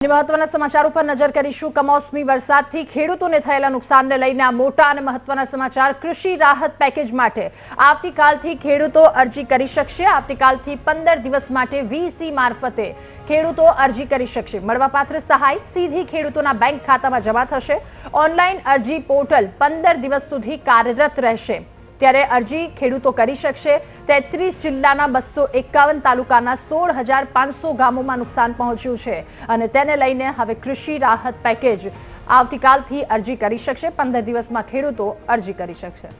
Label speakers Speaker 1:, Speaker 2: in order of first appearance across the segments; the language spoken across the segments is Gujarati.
Speaker 1: મહત્વના સમાચાર ઉપર નજર કરીશું. કમોસમી વરસાદથી ખેડૂતોને થયેલા નુકસાનને લઈને આ મોટા અને મહત્વના સમાચાર કૃષિ રાહત પેકેજ માટે. આવતીકાલથી ખેડૂતો અરજી કરી શકશે. આવતીકાલથી પંદર દિવસ માટે વીસી મારફતે ખેડૂતો અરજી કરી શકશે. મળવાપાત્ર સહાય સીધી ખેડૂતોના બેંક ખાતામાં જમા થશે. ઓનલાઈન અરજી પોર્ટલ પંદર દિવસ સુધી કાર્યરત રહેશે. ત્યારે અરજી ખેડૂતો કરી શકશે. તેત્રીસ જિલ્લાના બસો એકાવન તાલુકાના સોળ હજાર પાંચસો ગામોમાં નુકસાન પહોંચ્યું છે અને તેને લઈને હવે કૃષિ રાહત પેકેજ આવતીકાલથી અરજી કરી શકશે. પંદર દિવસમાં ખેડૂતો અરજી કરી શકશે.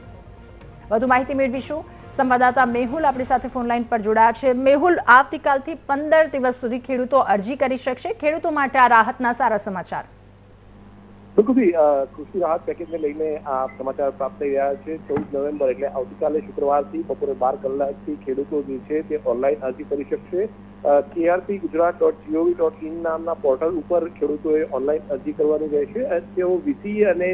Speaker 1: વધુ માહિતી મેળવીશું. સંવાદદાતા મેહુલ આપણી સાથે ફોન લાઈન પર જોડાયા છે. મેહુલ, આવતીકાલથી પંદર દિવસ સુધી ખેડૂતો અરજી કરી શકશે. ખેડૂતો માટે આ રાહતના સારા સમાચાર.
Speaker 2: બિલકુલથી કૃષિ રાહત પેકેજને લઈને આ સમાચાર પ્રાપ્ત થઈ રહ્યા છે. ચૌદ નવેમ્બર એટલે આવતીકાલે શુક્રવારથી બપોરે બાર કલાકથી ખેડૂતો જે છે તે ઓનલાઈન અરજી કરી શકશે. KRP Gujarat dot GOV dot in નામના પોર્ટલ ઉપર ખેડૂતોએ ઓનલાઈન અરજી કરવાની રહેશે. તેઓ વીસી અને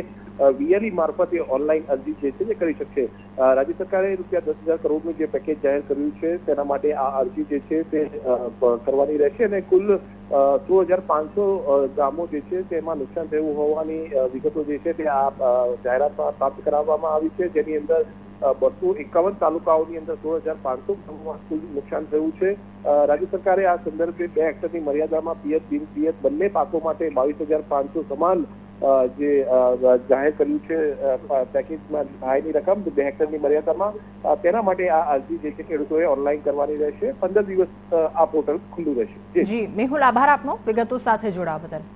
Speaker 2: વીએલઈ મારફતે ઓનલાઈન અરજી જે છે જે કરી શકશે. રાજ્ય સરકારે રૂપિયા દસ હજાર કરોડનું જે પેકેજ જાહેર કર્યું છે, તેના માટે આ અરજી જે છે તે કરવાની રહેશે અને કુલ સોળ હજાર પાંચસો ગામો જે છે તેમાં નુકસાન થયું હોવાની વિગતો જે છે તે આ જાહેરાતમાં પ્રાપ્ત કરાવવામાં આવી છે. જેની અંદર બસો એકાવન તાલુકાઓની અંદર સોળ હજાર પાંચસો કુલ નુકસાન થયું છે. રાજ્ય સરકારે આ સંદર્ભે બે હેક્ટરની મર્યાદામાં પિયત બિન પિયત બંને પાકો માટે બાવીસ હજાર પાંચસો સમાન જે જાહેર કર્યું છે પેકેજમાં સહાયની રકમ બે હેક્ટરની મર્યાદામાં તેના માટે આ અરજી જે છે ખેડૂતોએ ઓનલાઈન કરવાની રહેશે. પંદર દિવસ આ પોર્ટલ ખુલ્લું રહેશે. જી,
Speaker 1: મેહુલ, આભાર આપનો. વિગતો સાથે જોડાવા બદલ.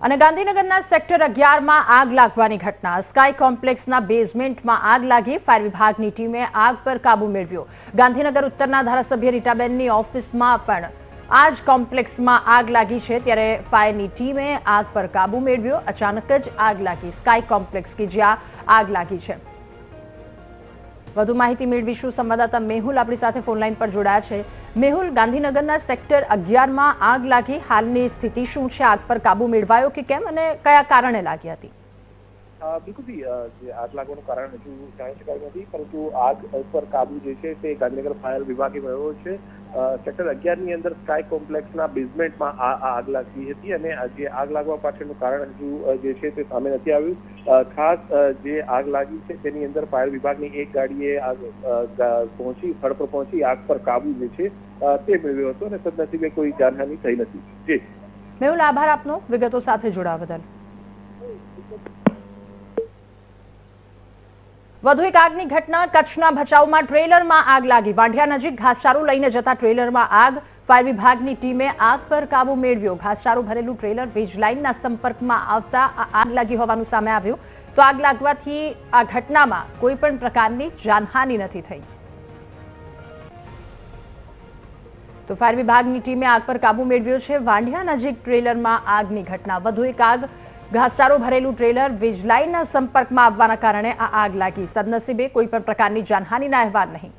Speaker 1: અને ગાંધીનગરના સેક્ટર અગિયારમાં આગ લાગવાની ઘટના. સ્કાય કોમ્પ્લેક્સના બેઝમેન્ટમાં આગ લાગી. ફાયર વિભાગની ટીમે આગ પર કાબુ મેળવ્યો. ગાંધીનગર ઉત્તરના ધારાસભ્ય રીટાબેનની ઓફિસમાં પણ આ જ કોમ્પ્લેક્સમાં આગ લાગી છે ત્યારે ફાયરની ટીમે આગ પર કાબુ મેળવ્યો. અચાનક જ આગ લાગી. સ્કાય કોમ્પ્લેક્સ કે જ્યાં આગ લાગી છે. વધુ માહિતી મેળવીશું સંવાદદાતા મેહુલ આપણી સાથે ફોનલાઈન પર જોડાયા છે. મેહુલ, ગાંધીનગરના સેક્ટર અગિયારમાં આગ લાગી. હાલની સ્થિતિ શું છે? આગ પર કાબુ મેળવાયો કે કેમ? અને કયા કારણે લાગી હતી?
Speaker 2: અ, બિલકુલથી જે આગ લાગવાનું કારણ હજુ જાણી શકાયું નથી પરંતુ આગ પર કાબુ જે છે તે ગાંધીનગર ફાયર વિભાગે મળ્યો છે. સેક્ટર અગિયારની અંદર સ્કાય કોમ્પ્લેક્સના બેઝમેન્ટમાં આ આગ લાગી હતી અને જે આગ લાગવા પાછળનું કારણ હજુ જે છે તે સામે નથી આવ્યું. ખાસ જે આગ લાગી છે તેની અંદર ફાયર વિભાગની એક ગાડીએ આગ પહોંચી સ્થળ પર પહોંચી આગ પર કાબુ જે છે તે મેળવ્યો હતો અને સદનસીબે કોઈ જાનહાની થઈ નથી. જી.
Speaker 1: મેહુલ આભાર આપનો. વિગતો સાથે જોડાવા બદલ. વધુ એક આગની ઘટના કચ્છના ભચાઉમાં ટ્રેલરમાં આગ લાગી. વાંઢિયા નજીક ઘાસચારું લઈને જતા ટ્રેલરમાં આગ. ફાયર વિભાગની ટીમે આગ પર કાબુ મેળવ્યો. ઘાસચારું ભરેલું ટ્રેલર વીજ લાઇનના સંપર્કમાં આવતા આગ લાગી હોવાનું સામે આવ્યું. તો આગ લાગવાથી આ ઘટનામાં કોઈ પણ પ્રકારની જાનહાનિ નથી થઈ. તો ફાયર વિભાગની ટીમે આગ પર કાબુ મેળવ્યો છે. વાંઢિયા નજીક ટ્રેલરમાં આગની ઘટના. વધુ એક આગ. ઘાસચારો ભરેલું ટ્રેલર વીજ લાઇનના સંપર્કમાં આવવાના કારણે આ આગ લાગી. સદનસીબે કોઈ પણ પ્રકારની જાનહાનીના અહેવાલ નહીં.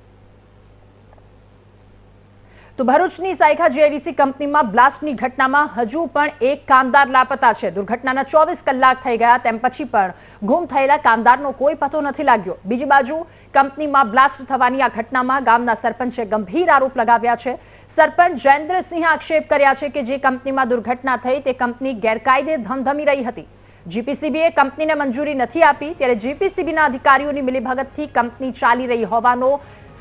Speaker 1: તો ભરૂચની સાયખા જેવીસી કંપનીમાં બ્લાસ્ટની ઘટનામાં હજુ પણ એક કામદાર લાપતા છે. દુર્ઘટનાના ચોવીસ કલાક થઈ ગયા, તેમ પછી પણ ગુમ થયેલા કામદારનો કોઈ પતો નથી લાગ્યો. બીજી બાજુ, કંપનીમાં બ્લાસ્ટ થવાની આ ઘટનામાં ગામના સરપંચે ગંભીર આરોપ લગાવ્યા છે. સરપંચ જયેન્દ્રસિંહે આક્ષેપ કર્યા છે કે જે કંપનીમાં દુર્ઘટના થઈ તે કંપની ગેરકાયદે ધમધમી રહી હતી. જીપીસીબીએ કંપનીને મંજૂરી નથી આપી ત્યારે જીપીસીબીના અધિકારીઓની મિલીભગતથી કંપની ચાલી રહી હોવાનો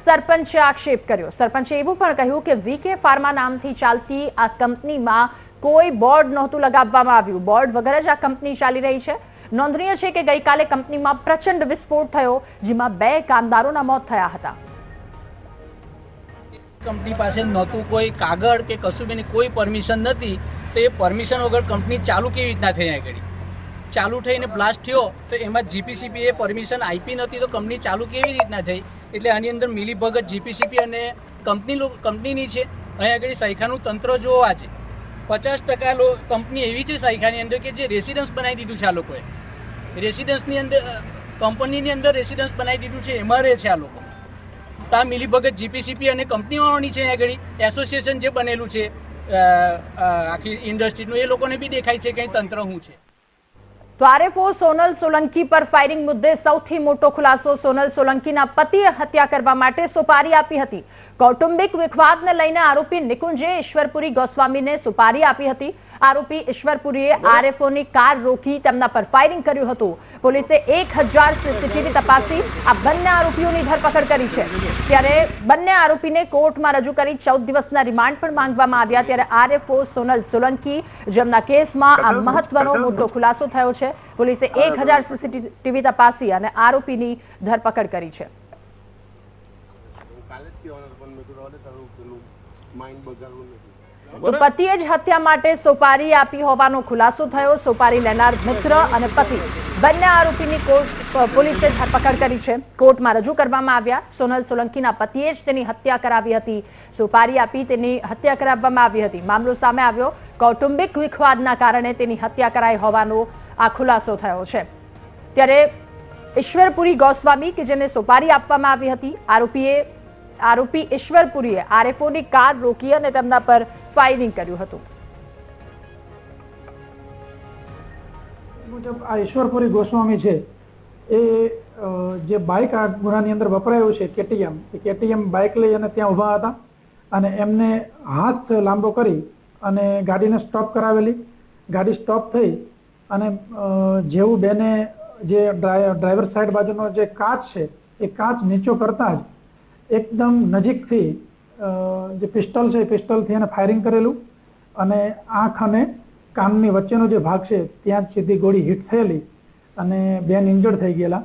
Speaker 1: સરપંચે આક્ષેપ કર્યો. સરપંચે એવું પણ કહ્યું કે વીકે ફાર્મા નામથી ચાલતી આ કંપનીમાં કોઈ બોર્ડ નહોતું લગાવવામાં આવ્યું. બોર્ડ વગર જ આ કંપની ચાલી રહી છે. નોંધનીય છે કે ગઈકાલે કંપનીમાં પ્રચંડ વિસ્ફોટ થયો, જેમાં બે કામદારોના મોત થયા હતા.
Speaker 3: કંપની પાસે નહોતું, કોઈ કાગળ કે કશું બી કોઈ પરમિશન નથી, તો એ પરમિશન વગર કંપની ચાલુ કેવી રીતના થઈ આગળ ચાલુ થઈને બ્લાસ્ટ થયો, તો એમાં જીપીસીપી એ પરમિશન આપી નથી, તો કંપની ચાલુ કેવી રીતના થઈ? એટલે આની અંદર મિલીભગત જીપીસીપી અને કંપની કંપનીની છે. અહીં આગળ સાયખાનું તંત્ર જોવા છે. પચાસ ટકા કંપની એવી છે સાયખાની અંદર કે જે રેસિડન્સ બનાવી દીધું છે આ લોકોએ. રેસિડન્સની અંદર કંપનીની અંદર રેસિડન્સ બનાવી દીધું છે, એમાં રહે છે આ લોકો. તો આ મિલીભગત જીપીસીપી અને કંપનીઓની છે આગળ. એસોસિએશન જે બનેલું છે આખી ઇન્ડસ્ટ્રીનું એ લોકોને બી દેખાય છે કે તંત્ર શું છે.
Speaker 1: તો સોનલ સોલંકી પર ફાયરિંગ મુદ્દે સૌથી મોટો ખુલાસો સોનલ સોલંકીના પતિએ હત્યા કરવા માટે સુપારી આપી હતી. કૌટુંબિક વિખવાદને લઈને આરોપી નિકુંજે ઈશ્વરપુરી ગોસ્વામીને સુપારી આપી હતી. આરોપી ઈશ્વરપુરીએ આરએફઓની કાર રોકી તેમના પર ફાયરિંગ કર્યું હતું. પોલીસે એક હજાર સીસીટીવી તપાસી આ બંને આરોપીઓની ધરપકડ કરી છે. ત્યારે બંને આરોપીને કોર્ટમાં રજૂ કરી ચૌદ દિવસના રિમાન્ડ પણ માંગવામાં આવ્યા. ત્યારે આરએફઓ સોનલ સોલંકી, જેમના કેસમાં આ મહત્વનો મોટો ખુલાસો થયો છે, પોલીસે એક હજાર સીસીટીવી તપાસી અને આરોપીની ધરપકડ કરી છે.
Speaker 4: માઇન્ડ બગાડવું નથી
Speaker 1: પતિએ જ હત્યા માટે સોપારી આપી હોવાનો ખુલાસો થયો. સોપારી લેનાર મિત્ર અને પતિ બંને આરોપીની કોર્ટ પોલીસે ધરપકડ કરી છે. કોર્ટમાં રજૂ કરવામાં આવ્યા. સોનલ સોલંકીના પતિએ જ તેની હત્યા કરાવી હતી. સોપારી આપી તેની હત્યા કરાવવામાં આવી હતી. મામલો સામે આવ્યો. કૌટુંબિક વિખવાદના કારણે તેની હત્યા કરાઈ હોવાનો આ ખુલાસો થયો છે. ત્યારે ઈશ્વરપુરી ગોસ્વામી કે જેને સોપારી આપવામાં આવી હતી આરોપીએ આરોપી ઈશ્વરપુરીએ આરએફઓની કાર રોકી અને તેમના પર ફાયરિંગ કર્યું હતું.
Speaker 5: મુજબ આ ઈશ્વરપુરી ગોસ્વામી છે, એ જે બાઇક આ ગુનાની અંદર વપરાયું છે, કેટીએમ. એ કેટીએમ બાઇક લઈ અને ત્યાં ઊભા હતા અને એમને હાથ લાંબો કરી અને ગાડીને સ્ટોપ કરાવેલી. ગાડી સ્ટોપ થઈ અને જેવું બેને જે ડ્રાઈવર સાઈડ બાજુનો જે કાચ છે, એ કાચ નીચો કરતા જ એકદમ નજીકથી જે પિસ્ટલ છે એ પિસ્ટલથી એને ફાયરિંગ કરેલું અને આંખ અને કાનની વચ્ચેનો જે ભાગ છે ત્યાં જ સીધી ગોળી હિટ થયેલી અને બેન ઇન્જર્ડ થઈ ગયેલા.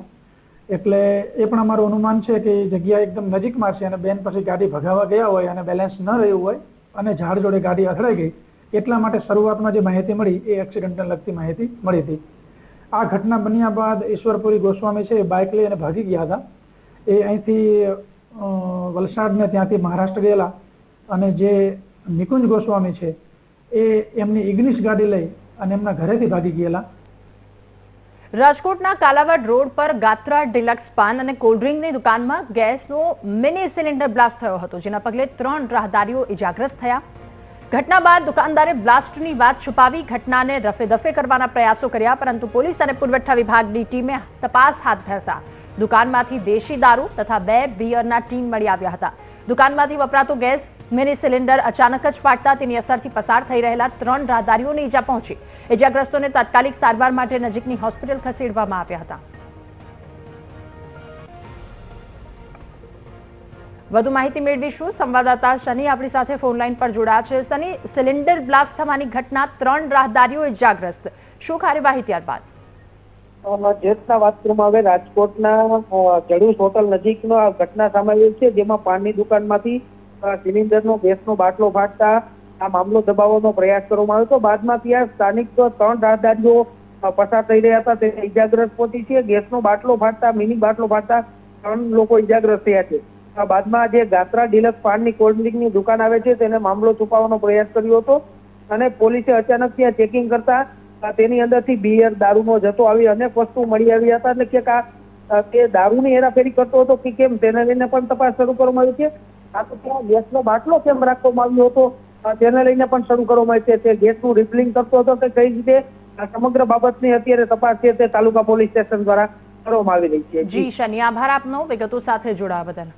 Speaker 5: એટલે એ પણ અમારું અનુમાન છે કે જગ્યા એકદમ નજીકમાં છે અને બેન પછી ગાડી ભગાવવા ગયા હોય અને બેલેન્સ ન રહ્યું હોય અને ઝાડ જોડે ગાડી અથડાઈ ગઈ, એટલા માટે શરૂઆતમાં જે માહિતી મળી એ એક્સિડન્ટને લગતી માહિતી મળી હતી. આ ઘટના બન્યા બાદ ઈશ્વરપુરી ગોસ્વામી છે એ બાઇક લઈ અને ભાગી ગયા હતા. એ અહીંથી વલસાડને ત્યાંથી મહારાષ્ટ્ર ગયેલા અને જે નિકુંજ ગોસ્વામી છે, એ એમની ઇગ્નિશ ગાડી લઈ અને એમના ઘરેથી ભાગી ગયેલા.
Speaker 1: રાજકોટના કાલાવાડ રોડ પર ગાત્રા ડિલક્સ પાન અને કોલ્ડ્રિંકની દુકાનમાં ગેસનો મિની સિલિન્ડર બ્લાસ્ટ થયો હતો, જેના પગલે ત્રણ રાહદારીઓ ઇજાગ્રસ્ત થયા. ઘટના બાદ દુકાનદારે બ્લાસ્ટની વાત છુપાવી ઘટનાને રફે દફે કરવાના પ્રયાસો કર્યા, પરંતુ પોલીસ અને પુરવઠા વિભાગની ટીમે તપાસ હાથ ધરતા દુકાનમાંથી દેશી દારૂ તથા બે બિયરના ટીન મળી આવ્યા હતા. દુકાનમાંથી વપરાતો ગેસ, મિની સિલિન્ડર અચાનક જ ફાટતા તેની અસરથી પસાર થઈ રહેલા ત્રણ રાહદારીઓને ઈજા પહોંચી. ઇજાગ્રસ્તોને તાત્કાલિક સારવાર માટે નજીકની હોસ્પિટલ ખસેડવામાં આવ્યા હતા. વધુ માહિતી મેળવીશું. સંવાદદાતા શનિ આપણી સાથે ફોન લાઈન પર જોડાયા છે. શનિ, સિલિન્ડર બ્લાસ્ટ થવાની ઘટના, ત્રણ રાહદારીઓ ઇજાગ્રસ્ત શું કાર્યવાહી ત્યારબાદ?
Speaker 6: જે રીતના વાત આવે રાજકોટના જડુસ હોટલ નજીકનો આ ઘટના સામે છે, જેમાં પાનની દુકાનમાંથી સિલિન્ડરનો ગેસનો બાટલો ફાટતા આ મામલો દબાવવાનો પ્રયાસ કરવામાં આવ્યો હતો. બાદમાં ત્યાં સ્થાનિક ત્રણ રાહદારીઓ પસાર થઈ રહ્યા હતા. તે ઇજાગ્રસ્ત પહોંચી છે. ગેસનો બાટલો ફાટતા મિની બાટલો ફાટતા ત્રણ લોકો ઇજાગ્રસ્ત થયા છે. આ બાદમાં જે ગાત્રા ડિલક્સ પાનની કોલ્ડ ડ્રિંકની દુકાન આવે છે, તેને મામલો છુપાવવાનો પ્રયાસ કર્યો હતો અને પોલીસે અચાનક ત્યાં ચેકિંગ કરતા અ, તેની અંદરથી બિયર દારૂનો જથ્થો આવી અનેક વસ્તુ મળી આવી હતા એટલે કે આ તે દારૂની હેરાફેરી કરતો હતો કે કેમ? તેને લઈને પણ તપાસ શરૂ કરવામાં આવી છે. આ તો ત્યાં ગેસનો બાટલો કેમ રાખવામાં આવ્યો હતો? તેને લઈને પણ શરૂ કરવામાં આવી છે. તે ગેસનું રિફિલિંગ કરતો હતો કે કઈ રીતે? આ સમગ્ર બાબતની અત્યારે તપાસ છે તે તાલુકા પોલીસ સ્ટેશન દ્વારા કરવામાં આવી રહી છે.
Speaker 1: જી શનિ આભાર આપનો. વિગતો સાથે જોડાવા બદલ.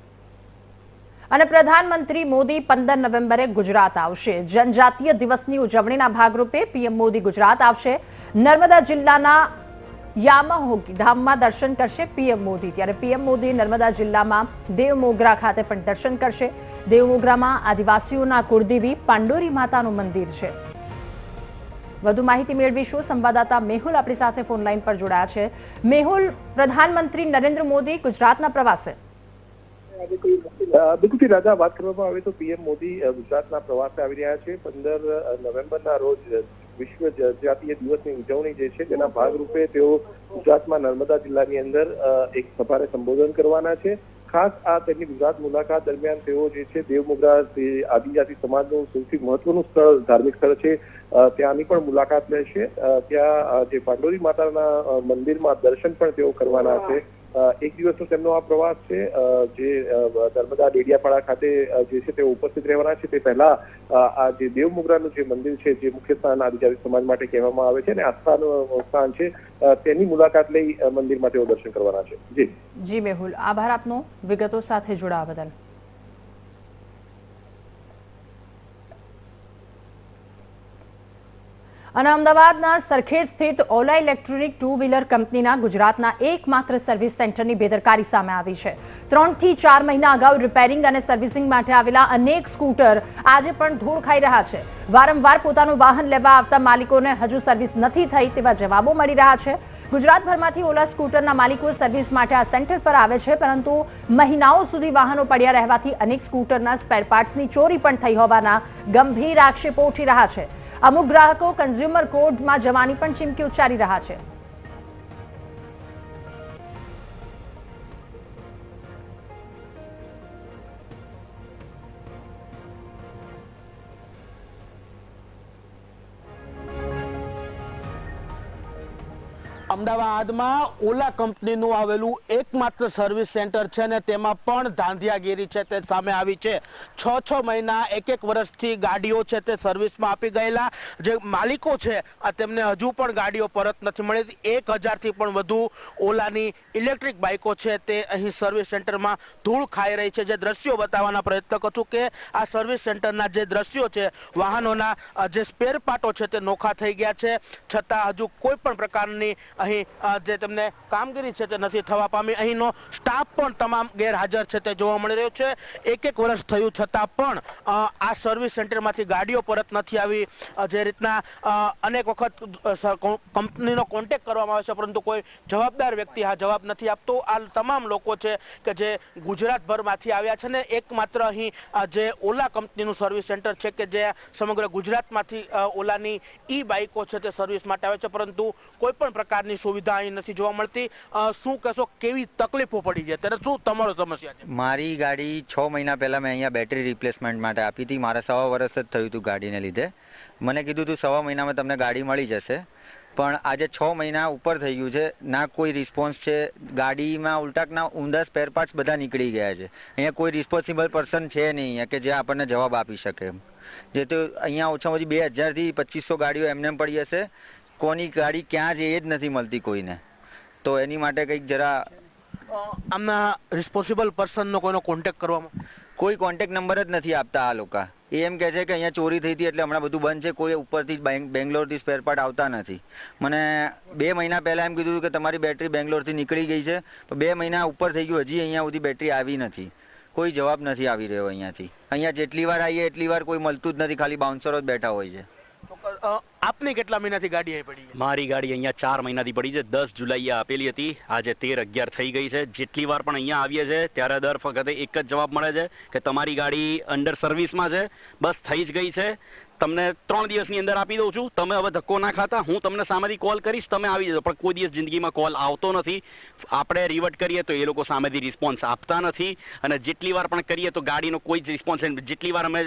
Speaker 1: અને પ્રધાનમંત્રી મોદી પંદર નવેમ્બરે ગુજરાત આવશે. જનજાતીય દિવસની ઉજવણીના ભાગરૂપે પીએમ મોદી ગુજરાત આવશે. નર્મદા જિલ્લાના યામાહોગી ધામમાં દર્શન કરશે પીએમ મોદી. ત્યારે પીએમ મોદી નર્મદા જિલ્લામાં દેવમોગરા ખાતે પણ દર્શન કરશે. દેવમોગરામાં આદિવાસીઓના કુળદેવી પાંડોરી માતાનું મંદિર છે. વધુ માહિતી મેળવીશું. સંવાદદાતા મેહુલ આપણી સાથે ફોન લાઈન પર જોડાયા છે. મેહુલ, પ્રધાનમંત્રી નરેન્દ્ર મોદી ગુજરાતના પ્રવાસે.
Speaker 2: બિલકુલથી રાજા, વાત કરવામાં આવે તો પીએમ મોદી ગુજરાતના પ્રવાસે આવી રહ્યા છે. પંદર નવેમ્બરના રોજ વિશ્વ જનજાતીય દિવસની ઉજવણી જે છે, તેના ભાગરૂપે તેઓ ગુજરાતમાં નર્મદા જિલ્લાની અંદર એક સભાને સંબોધન કરવાના છે. ખાસ આ તેમની ગુજરાત મુલાકાત દરમિયાન તેઓ જે છે, દેવમોગરા જે આદિજાતિ સમાજનું સૌથી મહત્વનું સ્થળ, ધાર્મિક સ્થળ છે. ત્યાંની પણ મુલાકાત લેશે. ત્યાં જે પાંડોરી માતાના મંદિરમાં દર્શન પણ તેઓ કરવાના છે. એક દિવસનો તેમનો આ પ્રવાસ છે જે નર્મદા ડેડિયાપાડા ખાતે જે છે તેઓ ઉપસ્થિત રહેવાના છે. તે પહેલા આ જે દેવ દેવમુગરાનું જે મંદિર છે, જે મુખ્ય સ્થાન આદિજાતિ સમાજ માટે કહેવામાં આવે છે અને આસ્થાનું સ્થાન છે તેની મુલાકાત લઈ મંદિરમાં તેઓ દર્શન કરવાના છે. જી.
Speaker 1: જી, મેહુલ. આભાર આપનો. વિગતો સાથે જોડાવા બદલ. અને અમદાવાદના સરખેજ સ્થિત ઓલા ઇલેક્ટ્રોનિક ટુ વ્હીલર કંપનીના ગુજરાતના એકમાત્ર સર્વિસ સેન્ટરની બેદરકારી સામે આવી છે. ત્રણથી ચાર મહિના અગાઉ રિપેરિંગ અને સર્વિસિંગ માટે આવેલા અનેક સ્કૂટર આજે પણ ધૂળ ખાઈ રહ્યા છે. વારંવાર પોતાનું વાહન લેવા આવતા માલિકોને હજુ સર્વિસ નથી થઈ તેવા જવાબો મળી રહ્યા છે. ગુજરાતભરમાંથી ઓલા સ્કૂટરના માલિકો સર્વિસ માટે આ સેન્ટર પર આવે છે, પરંતુ મહિનાઓ સુધી વાહનો પડ્યા રહેવાથી અનેક સ્કૂટરના સ્પેર પાર્ટ્સની ચોરી પણ થઈ હોવાના ગંભીર આક્ષેપો ઉઠી રહ્યા છે. અમુક ગ્રાહકો કન્ઝ્યુમર કોર્ટમાં જવાની પણ ચીમકી ઉચ્ચારી રહ્યા છે.
Speaker 7: અમદાવાદમાં ઓલા કંપનીનું આવેલું એકમાત્ર સર્વિસ સેન્ટર છે ને તેમાં પણ ધાંધિયાગીરી છે તે સામે આવી છે. છ છ મહિના, એક એક વર્ષથી ગાડીઓ છે તે સર્વિસમાં આપી ગયેલા. જે માલિકો છે તેમને હજુ પણ ગાડીઓ પરત નથી મળી. એક હજારથી પણ વધુ ઓલાની ઇલેક્ટ્રિક બાઇકો છે તે અહીં સર્વિસ સેન્ટરમાં ધૂળ ખાઈ રહી છે. જે દ્રશ્યો બતાવવાના પ્રયત્ન કરું છું કે આ સર્વિસ સેન્ટરના જે દ્રશ્યો છે, વાહનોના જે સ્પેર પાર્ટો છે તે નોખા થઈ ગયા છે. છતાં હજુ કોઈ પણ પ્રકારની અહીં જે તેમને કામગીરી છે તે નથી થવા પામી. અહીંનો સ્ટાફ પણ તમામ ગેરહાજર છે તે જોવા મળી રહ્યો છે. એક એક વર્ષ થયું છતાં પણ આ સર્વિસ સેન્ટરમાંથી ગાડીઓ પરત નથી આવી. જે રીતના અનેક વખત કંપનીનો કોન્ટેક્ટ કરવામાં આવે છે, પરંતુ કોઈ જવાબદાર વ્યક્તિ આ જવાબ નથી આપતો. આ તમામ લોકો છે કે જે ગુજરાતભરમાંથી આવ્યા છે ને, એકમાત્ર અહીં જે ઓલા કંપનીનું સર્વિસ સેન્ટર છે કે જે સમગ્ર ગુજરાતમાંથી ઓલાની ઈ બાઇકો છે તે સર્વિસ માટે આવે છે. પરંતુ કોઈ પણ પ્રકારની સુવિધા અહીં નથી જોવા મળતી. શું કહેશો, કેવી તકલીફો પડી છે? ત્યારે શું તમારો સમસ્યા છે?
Speaker 8: મારી ગાડી છ મહિના પહેલા મેં અહીંયા બેટરી રિપ્લેસમેન્ટ માટે આપી હતી. મારા સવા વર્ષ જ થયું હતું ગાડીને લીધે. મને કીધું હતું સવા મહિનામાં તમને ગાડી મળી જશે. પણ આજે છ મહિના ઉપર થઈ ગયું છે. ના કોઈ રિસ્પોન્સ છે. ગાડીમાં ઉલટાકના ઊંધા સ્પેર પાર્ટ્સ બધા નીકળી ગયા છે. અહીંયા કોઈ રિસ્પોન્સિબલ પર્સન છે નહીં અહીંયા કે જે આપણને જવાબ આપી શકે. જે તો અહીંયા ઓછામાં ઓછી બે હજારથી પચીસો ગાડીઓ એમને પડી હશે. કોની ગાડી ક્યાં છે એ જ નથી મળતી કોઈને. તો એની માટે કંઈક જરા
Speaker 7: આમના રિસ્પોન્સિબલ પર્સનનો કોઈનો કોન્ટેક્ટ કરવામાં?
Speaker 8: કોઈ કોન્ટેક નંબર જ નથી આપતા આ લોકો. એ એમ કહે છે કે અહીંયા ચોરી થઈ હતી એટલે હમણાં બધું બંધ છે કોઈ ઉપરથી બેંગ- બેંગ્લોરથી સ્પેર પાર્ટ આવતા નથી. મને બે મહિના પહેલા એમ કીધું કે તમારી બેટરી બેંગ્લોરથી નીકળી ગઈ છે તો બે મહિના ઉપર થઈ ગયું હજી અહીંયા સુધી બેટરી આવી નથી. કોઈ જવાબ નથી આવી રહ્યો અહીંયાથી. અહીંયા જેટલી વાર આવીએ એટલી વાર કોઈ મળતું જ નથી ખાલી બાઉન્સરો જ બેઠા હોય છે.
Speaker 7: આપની કેટલા મહિનાથી ગાડી અહીં પડી
Speaker 9: મારી ગાડી અહીંયા ચાર મહિનાથી પડી છે. દસ જુલાઈએ આપેલી હતી. આજે તેર અગિયાર થઈ ગઈ છે. જેટલી વાર પણ અહીંયા આવીએ છે, ત્યારે દર વખતે એક જ જવાબ મળે છે કે તમારી ગાડી અંડર સર્વિસમાં છે. બસ થઈ જ ગઈ છે. તમને ત્રણ દિવસની અંદર આપી દઉં છું. તમે હવે ધક્કો ના ખાતા. હું તમને સામેથી કોલ કરીશ, તમે આવી જજો. પણ કોઈ દિવસ જિંદગીમાં કોલ આવતો નથી. આપણે રિવર્ટ કરીએ તો એ લોકો સામેથી રિસ્પોન્સ આપતા નથી. અને જેટલી વાર પણ કરીએ તો ગાડીનો કોઈ જ રિસ્પોન્સ જેટલી વાર અમે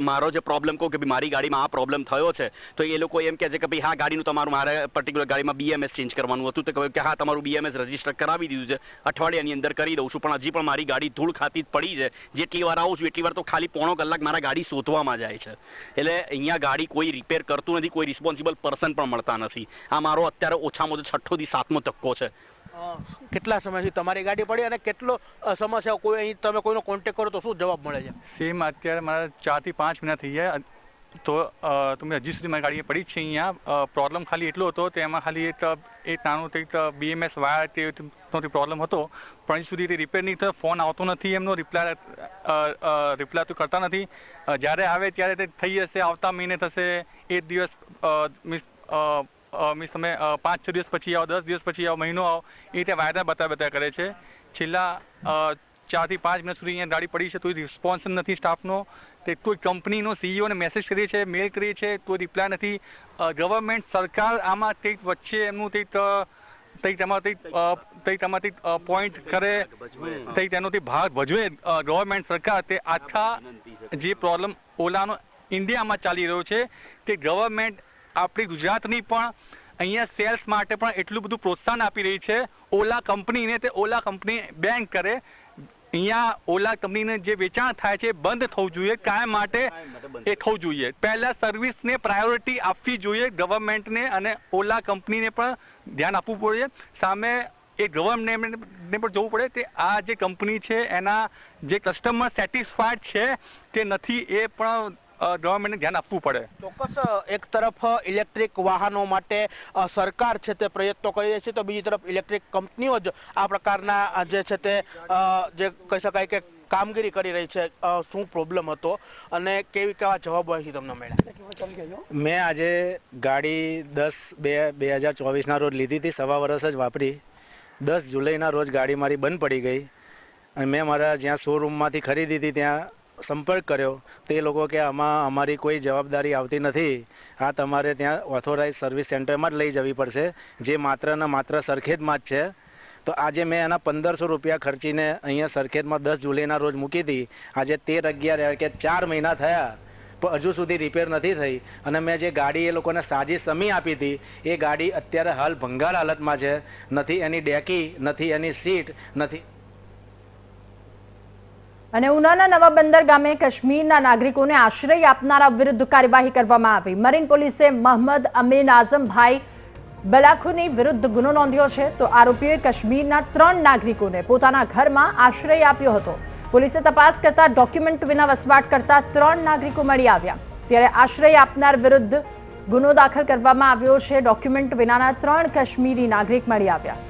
Speaker 9: મારો જે પ્રોબ્લેમ કહું કે મારી ગાડીમાં આ પ્રોબ્લેમ થયો છે, તો એ લોકો એમ કહે છે કે ભાઈ હા, ગાડીનું તમારું મારે પર્ટિક્યુલર ગાડીમાં બીએમએસ ચેન્જ કરવાનું હતું. તો કે હા, તમારું બીએમએસ રજિસ્ટર કરાવી દીધું છે. અઠવાડિયાની અંદર કરી દઉં છું. પણ હજી પણ મારી ગાડી ધૂળ ખાતી જ પડી છે. જેટલી વાર આવું છું, એટલી વાર તો ખાલી પોણો કલાક મારા ગાડી શોધવામાં જાય છે. એટલે અહીંયા ગાડી કોઈ રિપેર કરતું નથી કોઈ રિસ્પોન્સિબલ પર્સન પણ મળતા નથી. આ મારો અત્યારે ઓછામાં ઓછો છઠ્ઠો થી સાતમો ધક્કો છે.
Speaker 7: કેટલા સમયથી તમારી ગાડી પડી અને કેટલો સમસ્યા કોઈ અહીં તમે કોઈનો કોન્ટેક કરો તો શું જવાબ મળે છે?
Speaker 10: સેમ અત્યારે મારા ચારથી પાંચ મહિના થઈ ગયા. તો તમે હજી સુધી મારી ગાડી પડી જ છે અહીંયા. પ્રોબ્લેમ ખાલી એટલો હતો તેમાં ખાલી એક એક નાનું કંઈક બીએમએસ વાયર તે પ્રોબ્લેમ હતો. પણ હજી સુધી તે રિપેર નહીં થયો. ફોન આવતો નથી, એમનો રિપ્લાય રિપ્લાય તો કરતા નથી. જ્યારે આવે ત્યારે તે થઈ જશે, આવતા મહિને થશે. એક દિવસ મીન્સ મીન્સ તમે પાંચ, છ દિવસ પછી આવો, દસ દિવસ પછી આવો, મહિનો આવો, એ રીતે વાયદા બતા બતા કરે છે. છેલ્લા ચારથી પાંચ મહિના સુધી અહીંયા ગાડી પડી છે, તો રિસ્પોન્સ નથી સ્ટાફનો તે કોઈ કંપનીનો સીઈઓને મેસેજ કરીએ છે મેલ કરીએ છે, કોઈ રિપ્લાય નથી. ગવર્મેન્ટ સરકાર આમાં કંઈક વચ્ચે એમનું કંઈક પોઈન્ટ કરે તેનોથી ભાગ ભજવે ગવર્મેન્ટ સરકાર તે આખા જે પ્રોબ્લેમ ઓલાનો ઇન્ડિયામાં ચાલી રહ્યો છે તે ગવર્મેન્ટ આપણી ગુજરાતની પણ અહીંયા સેલ્સ માટે પણ એટલું બધું પ્રોત્સાહન આપી રહી છે. ઓલા કંપનીને તે ઓલા કંપની બેન કરે. અહીંયા ઓલા કંપનીને જે વેચાણ થાય છે, બંધ થવું જોઈએ. કાયમ માટે એ થવું જોઈએ. પહેલા સર્વિસને પ્રાયોરિટી આપવી જોઈએ ગવર્મેન્ટને અને ઓલા કંપનીને પણ ધ્યાન આપવું પડે. સામે એ ગવર્મેન્ટને પણ જોવું પડે કે આ જે કંપની છે, એના જે કસ્ટમર સેટિસ્ફાઈડ છે તે નથી, એ પણ ગવર્મેન્ટને ધ્યાન આપવું પડે.
Speaker 7: ચોક્કસ એક તરફ ઇલેક્ટ્રિક વાહનો માટે સરકાર છે તે પ્રયત્નો કરી રહી છે તો બીજી તરફ ઇલેક્ટ્રિક કંપનીઓ જ આ પ્રકારના જે છે તે જે કહી શકાય કે કામગીરી કરી રહી છે શું પ્રોબ્લેમ હતો અને કેવી કેવા જવાબો છે તમને મળ્યા?
Speaker 11: મેં આજે ગાડી દસ બે બે હજાર ચોવીસના રોજ લીધી હતી સવા વર્ષ જ વાપરી. દસ જુલાઈના રોજ ગાડી મારી બંધ પડી ગઈ અને મેં મારા જ્યાં શોરૂમમાંથી ખરીદી હતી ત્યાં સંપર્ક કર્યો. તે લોકો કે આમાં અમારી કોઈ જવાબદારી આવતી નથી. આ તમારે ત્યાં ઓથોરાઇઝ સર્વિસ સેન્ટરમાં જ લઈ જવી પડશે, જે માત્ર ને માત્ર સરખેજમાં જ છે. તો આજે મેં એના પંદરસો રૂપિયા ખર્ચીને અહીંયા સરખેજમાં દસ જુલાઈના રોજ મૂકી હતી આજે તેર અગિયાર કે ચાર મહિના થયા, પણ હજુ સુધી રિપેર નથી થઈ. અને મેં જે ગાડી એ લોકોને સાજી સમી આપી હતી એ ગાડી અત્યારે હાલ ભંગાર હાલતમાં છે. નથી એની ડેકી, નથી એની સીટ, નથી
Speaker 1: અને ઉનાના નવા બંદર ગામે કાશ્મીરના નાગરિકોને આશ્રય આપનારા વિરુદ્ધ કાર્યવાહી કરવામાં આવી. મરીન પોલીસે મહમદ અમીન આઝમભાઈ બલાખુની વિરુદ્ધ ગુનો નોંધ્યો છે તો આરોપીએ કાશ્મીરના ત્રણ નાગરિકોને પોતાના ઘરમાં આશ્રય આપ્યો હતો. પોલીસે તપાસ કરતા ડોક્યુમેન્ટ વિના વસવાટ કરતા ત્રણ નાગરિકો મળી આવ્યા. ત્યારે આશ્રય આપનાર વિરુદ્ધ ગુનો દાખલ કરવામાં આવ્યો છે. ડોક્યુમેન્ટ વિનાના ત્રણ કાશ્મીરી નાગરિક મળી આવ્યા.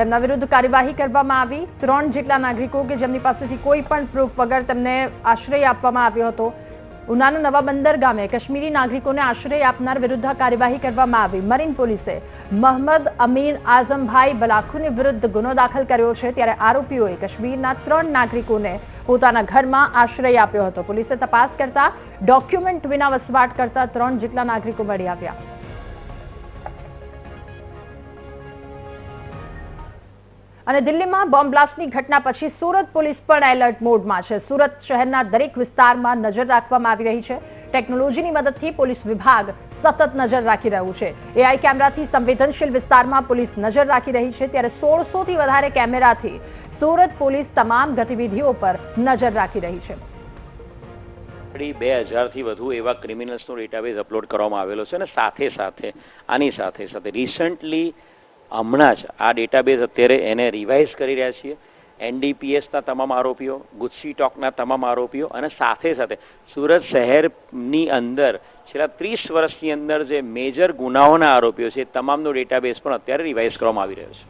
Speaker 1: તેમના વિરુદ્ધ કાર્યવાહી કરવામાં આવી. ત્રણ જેટલા નાગરિકો કે જેમની પાસેથી કોઈ પણ પ્રૂફ વગર તેમને આશ્રય આપવામાં આવ્યો હતો. ઉનાના નવા બંદર ગામે કાશ્મીરી નાગરિકોને આશ્રય આપનાર વિરુદ્ધ કાર્યવાહી કરવામાં આવી. મરીન પોલીસે મહમદ અમીન આઝમભાઈ બલાખુની વિરુદ્ધ ગુનો દાખલ કર્યો છે ત્યારે આરોપીઓએ કાશ્મીરના ત્રણ નાગરિકોને પોતાના ઘરમાં આશ્રય આપ્યો હતો. પોલીસે તપાસ કરતા ડોક્યુમેન્ટ વિના વસવાટ કરતા ત્રણ જેટલા નાગરિકો મળી આવ્યા. અને દિલ્હીમાં બોમ્બ બ્લાસ્ટની ઘટના પછી સુરત પોલીસ પણ એલર્ટ મોડમાં છે. સુરત શહેરના દરેક વિસ્તારમાં નજર રાખવામાં આવી રહી છે. ટેકનોલોજીની મદદથી પોલીસ વિભાગ સતત નજર રાખી રહ્યું છે. એઆઈ કેમેરાથી સંવેદનશીલ વિસ્તારમાં પોલીસ નજર રાખી રહી છે ત્યારે સોળસોથી વધારે કેમેરાથી સુરત પોલીસ તમામ ગતિવિધિઓ પર નજર રાખી રહી છે.
Speaker 12: બે હજારથી વધુ એવા ક્રિમિનલ્સનો ડેટાબેઝ અપલોડ કરવામાં આવેલો છે અને સાથે સાથે, આની સાથે સાથે રિસન્ટલી હમણાં જ આ ડેટાબેઝ અત્યારે એને રિવાઇઝ કરી રહ્યા છીએ. એનડીપીએસના તમામ આરોપીઓ ગુસ્સી ટોકના તમામ આરોપીઓ અને સાથે સાથે સુરત શહેરની અંદર છેલ્લા ત્રીસ વર્ષની અંદર જે મેજર ગુનાઓના આરોપીઓ છે તમામનો ડેટાબેઝ પણ અત્યારે રિવાઇઝ કરવામાં આવી રહ્યો છે.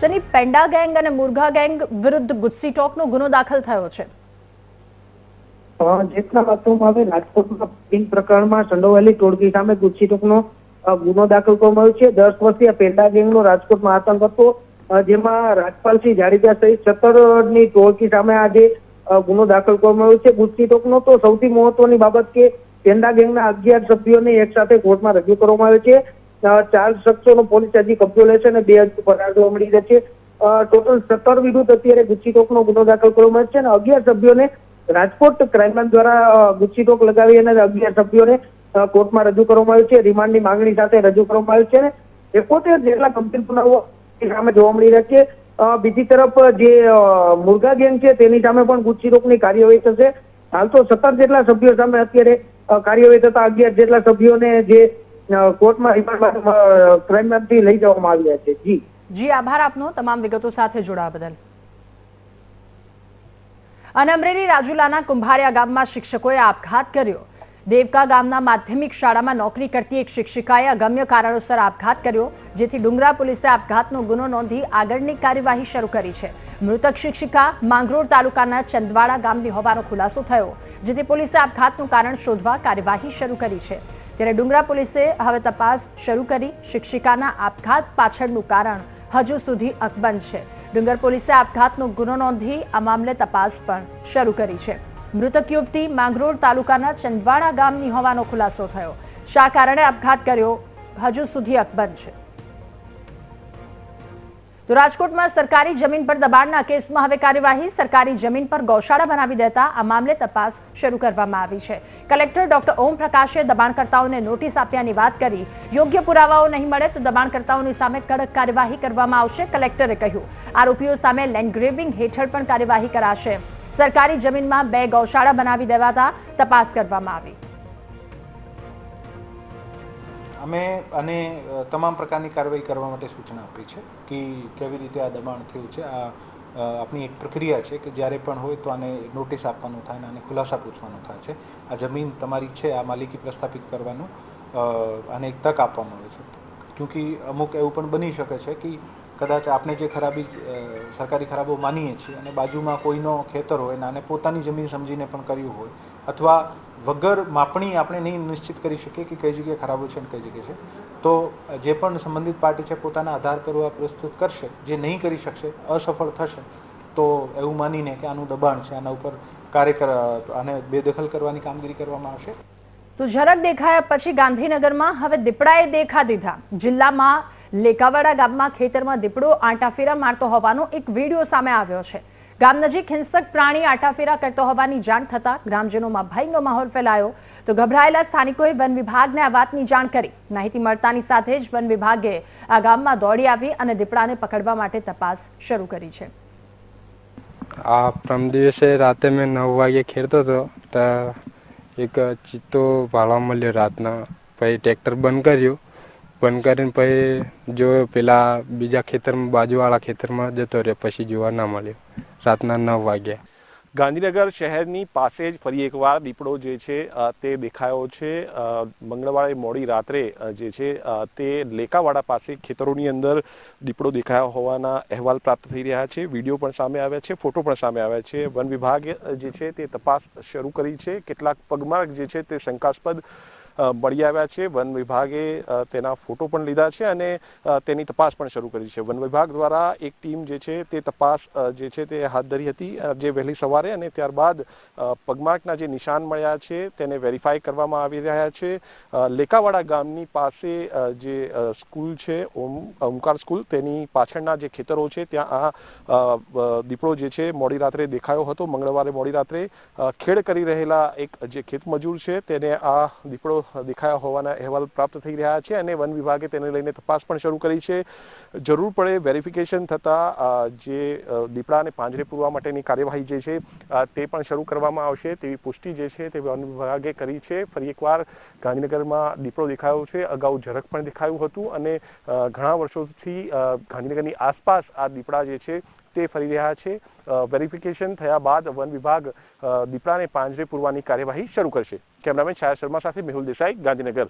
Speaker 1: શનિ પેન્ડા ગેંગ અને મુરઘા ગેંગ વિરુદ્ધ ગુસ્સી ટોકનો ગુનો દાખલ થયો છે.
Speaker 6: જેટલા વાતોમાં આવે, રાજકોટમાં બિન પ્રકરણમાં સંડોવાયેલી ટોળકી સામે ગુસ્સી ટોકનો ગુનો દાખલ કરવામાં આવ્યો છે. દસ વર્ષીય ગેંગ ગેંગનો રાજકોટમાં આતંક હતો. જેમાં રાજપાલસિંહ જાડેજા સહિત સત્તરની ટોળકી સામે આજે ગુનો દાખલ કરવામાં આવ્યો છે. ગુસ્સી ટોકનો તો સૌથી મહત્વની બાબત કે પેંડા ગેંગના અગિયાર સભ્યોને એક સાથે કોર્ટમાં રજૂ કરવામાં આવે છે. ચાર શખ્સોનો પોલીસ હજી કબજો લેશે અને બે હજુ ફરાર મળી રહ્યા છે. ટોટલ સત્તર વિરુદ્ધ અત્યારે ગુસ્સી ટોકનો ગુનો દાખલ કરવામાં આવ્યો છે અને અગિયાર સભ્યોને રાજકોટ ક્રાઇમબ્રાન્ચ દ્વારા ગુચ્છીટોક લગાવી અને અગિયાર સભ્યોને કોર્ટમાં રજૂ કરવામાં આવ્યું છે. રિમાન્ડની માંગણી સાથે રજૂ કરવામાં આવ્યું છે અને એકોતેર જેટલા ગંભીર ગુનાઓ સામે જોવા મળી રહ્યા છે. બીજી તરફ જે મુર્ગા ગેંગ છે તેની સામે પણ ગુસ્સી ટોકની કાર્યવાહી થશે. હાલ તો સત્તર જેટલા સભ્યો સામે અત્યારે કાર્યવાહી થતા અગિયાર જેટલા સભ્યોને જે કોર્ટમાં ક્રાઇમ બ્રાન્ચથી લઈ જવામાં આવ્યા છે. જી.
Speaker 1: જી, આભાર આપનો તમામ વિગતો સાથે જોડાવા બદલ. અને અમરેલી રાજુલાના કુંભારિયા ગામમાં શિક્ષકોએ આપઘાત કર્યો. દેવકા ગામના માધ્યમિક શાળામાં નોકરી કરતી એક શિક્ષિકાએ અગમ્ય કારણોસર આપઘાત કર્યો, જેથી ડુંગરા પોલીસે આપઘાતનો ગુનો નોંધી આગળની કાર્યવાહી શરૂ કરી છે. મૃતક શિક્ષિકા માંગરોળ તાલુકાના ચંદવાડા ગામની હોવાનો ખુલાસો થયો, જેથી પોલીસે આપઘાતનું કારણ શોધવા કાર્યવાહી શરૂ કરી છે. ત્યારે ડુંગરા પોલીસે હવે તપાસ શરૂ કરી શિક્ષિકાના આપઘાત પાછળનું કારણ હજુ સુધી અકબંધ છે. ડુંગર પોલીસે આપઘાતનો ગુનો નોંધી આ મામલે તપાસ પણ શરૂ કરી છે. મૃતક યુવતી માંગરોળ તાલુકાના ચંદવાડા ગામની હોવાનો ખુલાસો થયો. શા કારણે આપઘાત કર્યો? હજુ સુધી અકબંધ છે. તો રાજકોટમાં સરકારી જમીન પર દબાણના કેસમાં હવે કાર્યવાહી. સરકારી જમીન પર ગૌશાળા બનાવી દેતા આ મામલે તપાસ શરૂ કરવામાં આવી છે. કલેક્ટર ડોક્ટર ઓમ પ્રકાશે દબાણકર્તાઓને નોટિસ આપ્યાની વાત કરી. યોગ્ય પુરાવાઓ નહીં મળે તો દબાણકર્તાઓની સામે કડક કાર્યવાહી કરવામાં આવશે, કલેક્ટરે કહ્યું. આરોપીઓ સામે લેન્ડ ગ્રેબિંગ હેઠળ પણ કાર્યવાહી કરાશે. સરકારી જમીનમાં બે ગૌશાળા બનાવી દેવાતા તપાસ કરવામાં આવી.
Speaker 13: અમે અને તમામ પ્રકારની કાર્યવાહી કરવા માટે સૂચના આપી છે કે કેવી રીતે આ દબાણ થયું છે. આ આપણી એક પ્રક્રિયા છે કે જ્યારે પણ હોય તો આને નોટિસ આપવાનું થાય અને આને ખુલાસા પૂછવાનો થાય છે. આ જમીન તમારી છે, આ માલિકી પ્રસ્થાપિત કરવાનું આને એક તક આપવામાં આવે છે. ક્યુંકિ અમુક એવું પણ બની શકે છે કે કદાચ આપણે જે ખરાબી સરકારી ખરાબો માનીએ છીએ અને બાજુમાં કોઈનો ખેતર હોય અને આને પોતાની જમીન સમજીને પણ કર્યું હોય અથવા વગર માપણી આપણે નહીં નિશ્ચિત કરી શકીએ કે કઈ જગ્યાએ ખરાબો છે અને કઈ જગ્યાએ છે. તો જે પણ સંબંધિત પાર્ટી છે પોતાના આધાર કરવા પ્રસ્તુત કરશે. જે નહીં કરી શકશે, અસફળ થશે, તો એવું માનીને કે આનું દબાણ છે, આના ઉપર કાર્ય કર- આને બેદખલ કરવાની કામગીરી કરવામાં આવશે.
Speaker 1: તો ઝરક દેખાયા પછી ગાંધીનગરમાં હવે દીપડાએ દેખા દીધા. જિલ્લામાં લેકાવાડા ગામમાં ખેતરમાં દીપડો આંટાફેરા મારતો હોવાનો એક વીડિયો સામે આવ્યો છે. ગામ નજીક હિંસક પ્રાણી આટાફેરા કરતો હોવાની જાણ થતા ગ્રામજનોમાં ભયનો માહોલ ફેલાયો. તો ગભરાયેલા સ્થાનિકોએ વન વિભાગને આ વાતની જાણ કરી. માહિતી મળતાની સાથે જ વન વિભાગે આ ગામમાં દોડી આવી અને દીપડાને પકડવા માટે તપાસ શરૂ કરી છે.
Speaker 14: આ પરમ દિવસે રાતે મેં નવ વાગે ખેડતો હતો, તો એક ચિત્તો ભાળવા મળ્યો રાતના. પછી ટ્રેક્ટર બંધ કર્યું. બંધ પછી જો પેલા બીજા ખેતરમાં, બાજુવાળા ખેતરમાં જતો રહ્યો, પછી જોવા ના મળ્યો. રાતના નવ વાગ્યા.
Speaker 2: ગાંધીનગર શહેરની પાસે જ ફરી એકવાર દીપડો જે છે તે દેખાયો છે. મંગળવારે મોડી રાત્રે જે છે તે લેકાવાડા પાસે ખેતરોની અંદર દીપડો દેખાયો હોવાના અહેવાલ પ્રાપ્ત થઈ રહ્યા છે. વીડિયો પણ સામે આવ્યા છે, ફોટો પણ સામે આવ્યા છે. વન વિભાગે જે છે, તે તપાસ શરૂ કરી છે. કેટલાક પગમાર્ગ જે છે, તે શંકાસ્પદ મળી આવ્યા છે. વન વિભાગે તેના ફોટો પણ લીધા છે અને તેની તપાસ પણ શરૂ કરી છે. વન વિભાગ દ્વારા એક ટીમ જે છે તે તપાસ જે છે તે હાથ ધરી હતી જે વહેલી સવારે અને ત્યારબાદ પગમાર્કના જે નિશાન મળ્યા છે તેને વેરીફાઈ કરવામાં આવી રહ્યા છે. લેકાવાડા ગામની પાસે જે સ્કૂલ છે, ઓમ, ઓમકાર સ્કૂલ, તેની પાછળના જે ખેતરો છે ત્યાં આ દીપડો જે છે મોડી રાત્રે દેખાયો હતો. મંગળવારે મોડી રાત્રે ખેડ કરી રહેલા એક જે ખેતમજૂર છે તેને આ દીપડો દેખાયા હોવાના અહેવાલ પ્રાપ્ત થઈ રહ્યા છે અને વન વિભાગે તેને લઈને તપાસ પણ શરૂ કરી છે. જરૂર પડે વેરિફિકેશન થતા જે દીપડાને પાંજરે પૂરવા માટેની કાર્યવાહી જે છે તે પણ શરૂ કરવામાં આવશે. તેવી પુષ્ટિ જે છે તે વન વિભાગે કરી છે. ફરી એકવાર ગાંધીનગરમાં દીપડો દેખાયો છે. અગાઉ ઝરખ પણ દેખાયું હતું અને ઘણા વર્ષોથી ગાંધીનગરની આસપાસ આ દીપડા જે છે તે ફરી રહ્યા છે. વેરિફિકેશન થયા બાદ વન વિભાગ દીપડાને પાંજરે પૂરવાની કાર્યવાહી શરૂ કરશે. કેમેરામેન છાયા શર્મા સાથે મેહુલ દેસાઈ, ગાંધીનગર.